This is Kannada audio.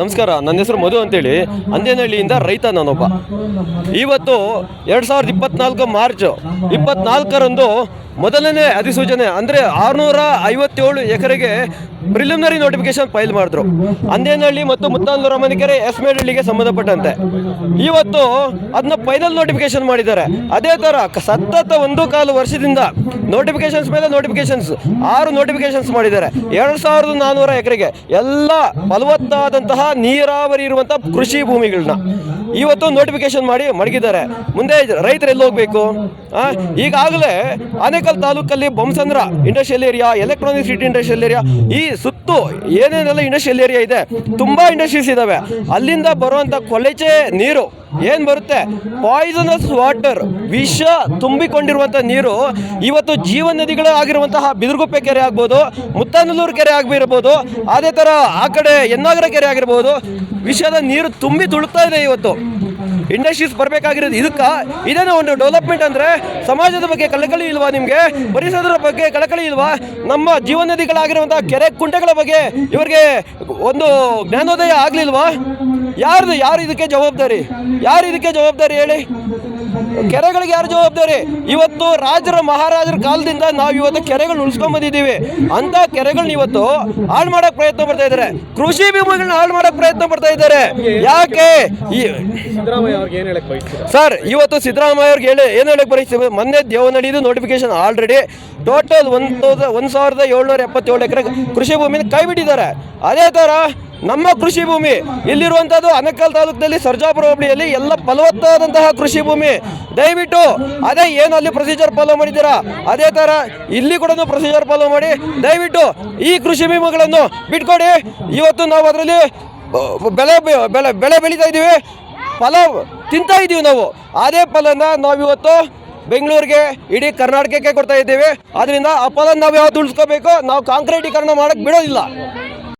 ನಮಸ್ಕಾರ ನನ್ನ ಹೆಸರು ಮಧು ಅಂತೇಳಿ. ಅಂದೇನಹಳ್ಳಿಯಿಂದ ರೈತ ನಾನೊಬ್ಬ. ಇವತ್ತು ಎರಡು ಸಾವಿರದ ಇಪ್ಪತ್ನಾಲ್ಕು ಮಾರ್ಚ್ ಇಪ್ಪತ್ನಾಲ್ಕರಂದು ಮೊದಲನೇ ಅಧಿಸೂಚನೆ ಅಂದರೆ ಆರುನೂರ ಐವತ್ತೇಳು ಎಕರೆಗೆ ಪ್ರಿಲಿಮಿನರಿ ನೋಟಿಫಿಕೇಶನ್ ಫೈಲ್ ಮಾಡಿದ್ರು. ಅಂದೇನಹಳ್ಳಿ ಮತ್ತು ಮುತ್ತಾಲೂರ ಮನೆಕೆರೆ ಎಸ್ಮೇಡಳ್ಳಿಗೆ ಸಂಬಂಧಪಟ್ಟಂತೆ. ಇವತ್ತು ಅದನ್ನ ಫೈನಲ್ ನೋಟಿಫಿಕೇಶನ್ ಮಾಡಿದ್ದಾರೆ. ಅದೇ ಥರ ಸತತ ಒಂದು ಕಾಲು ವರ್ಷದಿಂದ ನೋಟಿಫಿಕೇಶನ್ಸ್ ಮೇಲೆ ನೋಟಿಫಿಕೇಶನ್ಸ್ ಆರು ನೋಟಿಫಿಕೇಶನ್ಸ್ ಮಾಡಿದ್ದಾರೆ. ಎರಡು ಸಾವಿರದ ನಾನ್ನೂರ ಎಕರೆಗೆ ಎಲ್ಲ ಫಲವತ್ತಾದಂತಹ ನೀರಾವರಿ ಇರುವಂಥ ಕೃಷಿ ಭೂಮಿಗಳನ್ನ ಇವತ್ತು ನೋಟಿಫಿಕೇಶನ್ ಮಾಡಿ ಮಡಗಿದ್ದಾರೆ. ಮುಂದೆ ರೈತರು ಎಲ್ಲಿ ಹೋಗಬೇಕು ಈಗಾಗಲೇ ತಾಲೂಕಲ್ಲಿ Bommasandra industrial area electronic city industrial area ಈ ಸುತ್ತು ಏನೇನೆಲ್ಲ ಇಂಡಸ್ಟ್ರಿಯಲ್ ಏರಿಯಾ ಇದೆ, ತುಂಬ ಇಂಡಸ್ಟ್ರೀಸ್ ಇದ್ದಾವೆ ಅಲ್ಲಿಂದ ಬರುವಂಥ ಕೊಳೆಚೆ ನೀರು ಏನು ಬರುತ್ತೆ? ಪಾಯ್ಸನಸ್ ವಾಟರ್ ವಿಷ ತುಂಬಿಕೊಂಡಿರುವಂಥ ನೀರು ಇವತ್ತು ಜೀವ ನದಿಗಳು ಆಗಿರುವಂತಹ ಬಿದಿರುಗುಪ್ಪೆ ಕೆರೆ ಆಗ್ಬೋದು, ಮುತ್ತಾನಲ್ಲೂರು ಕೆರೆ ಆಗಿರ್ಬೋದು ಅದೇ ಥರ ಆ ಕಡೆ ಎನ್ನಾಗರ ಕೆರೆ ಆಗಿರ್ಬೋದು, ವಿಷದ ನೀರು ತುಂಬಿ ತುಳುಕ್ತಾ ಇದೆ ಇವತ್ತು. ಇಂಡಸ್ಟ್ರೀಸ್ ಬರಬೇಕಾಗಿರೋದು ಇದಕ್ಕೆ? ಇದೇನೋ ಒಂದು ಡೆವಲಪ್ಮೆಂಟ್ ಅಂದರೆ ಸಮಾಜದ ಬಗ್ಗೆ ಕಳಕಳಿ ಇಲ್ವಾ ನಿಮಗೆ? ಪರಿಸರದ ಬಗ್ಗೆ ಕಳಕಳಿ ಇಲ್ವಾ? ನಮ್ಮ ಜೀವನದಿಗಳಾಗಿರುವಂಥ ಕೆರೆ ಕುಂಟೆಗಳ ಬಗ್ಗೆ ಇವರಿಗೆ ಒಂದು ಜ್ಞಾನೋದಯ ಆಗಲಿಲ್ವಾ? ಯಾರ್ದು ಯಾರು ಇದಕ್ಕೆ ಜವಾಬ್ದಾರಿ? ಯಾರು ಇದಕ್ಕೆ ಜವಾಬ್ದಾರಿ ಹೇಳಿ? ಕೆರೆಗಳಿಗೆ ಯಾರು ಜವಾಬ್ದಾರಿ? ಇವತ್ತು ರಾಜರ ಮಹಾರಾಜರ ಕಾಲದಿಂದ ನಾವು ಇವತ್ತು ಕೆರೆಗಳು ಉಳಿಸ್ಕೊಂಡ್ ಬಂದಿದ್ದೀವಿ. ಅಂತ ಕೆರೆಗಳನ್ನ ಇವತ್ತು ಹಾಳು ಮಾಡಕ್ ಪ್ರಯತ್ನ ಪಡ್ತಾ ಇದ್ದಾರೆ. ಕೃಷಿ ಭೂಮಿಗಳನ್ನ ಹಾಳು ಮಾಡಕ್ ಪ್ರಯತ್ನ ಪಡ್ತಾ ಇದ್ದಾರೆ. ಯಾಕೆ? ಸರ್ ಇವತ್ತು ಸಿದ್ದರಾಮಯ್ಯ ಅವ್ರಿಗೆ ಹೇಳಿ ಏನು ಹೇಳಕ್ ಬರೀತೀವಿ ಮೊನ್ನೆ ದೇವನಹಳ್ಳಿದು ನೋಟಿಫಿಕೇಶನ್ ಆಲ್ರೆಡಿ ಟೋಟಲ್ ಒಂದು ತೌಸ- ಒಂದು ಸಾವಿರದ ಏಳ್ನೂರ ಎಪ್ಪತ್ತೇಳು ಎಕರೆ ಕೃಷಿ ಭೂಮಿನ ಕೈ ಬಿಟ್ಟಿದ್ದಾರೆ. ಅದೇ ಥರ ನಮ್ಮ ಕೃಷಿ ಭೂಮಿ ಇಲ್ಲಿರುವಂಥದ್ದು ಅನಕಲ್ ತಾಲೂಕಿನಲ್ಲಿ ಸರ್ಜಾಪುರ ಹೋಬಳಿಯಲ್ಲಿ ಎಲ್ಲ ಫಲವತ್ತಾದಂತಹ ಕೃಷಿ ಭೂಮಿ. ದಯವಿಟ್ಟು ಅದೇ ಏನು ಅಲ್ಲಿ ಪ್ರೊಸೀಜರ್ ಫಾಲೋ ಮಾಡಿದ್ದೀರಾ? ಅದೇ ಥರ ಇಲ್ಲಿ ಕೂಡ ಪ್ರೊಸೀಜರ್ ಫಾಲೋ ಮಾಡಿ. ದಯವಿಟ್ಟು ಈ ಕೃಷಿ ಭೂಮಿಗಳನ್ನು ಬಿಟ್ಕೊಡಿ. ಇವತ್ತು ನಾವು ಅದರಲ್ಲಿ ಬೆಳೆ ಬೆಳೆ ಬೆಳೆ ಬೆಳೀತಾ ಇದ್ದೀವಿ. ಫಲ ತಿಂತಾ ಇದ್ದೀವಿ ನಾವು. ಅದೇ ಫಲನ ನಾವಿವತ್ತು ಬೆಂಗಳೂರಿಗೆ, ಇಡೀ ಕರ್ನಾಟಕಕ್ಕೆ ಕೊಡ್ತಾ ಇದ್ದೀವಿ. ಅದರಿಂದ ಆ ಫಲ ನಾವು ಯಾವತ್ತು ಉಳಿಸ್ಕೋಬೇಕು? ನಾವು ಕಾಂಕ್ರೀಟೀಕರಣ ಮಾಡಕ್ಕೆ ಬಿಡೋದಿಲ್ಲ.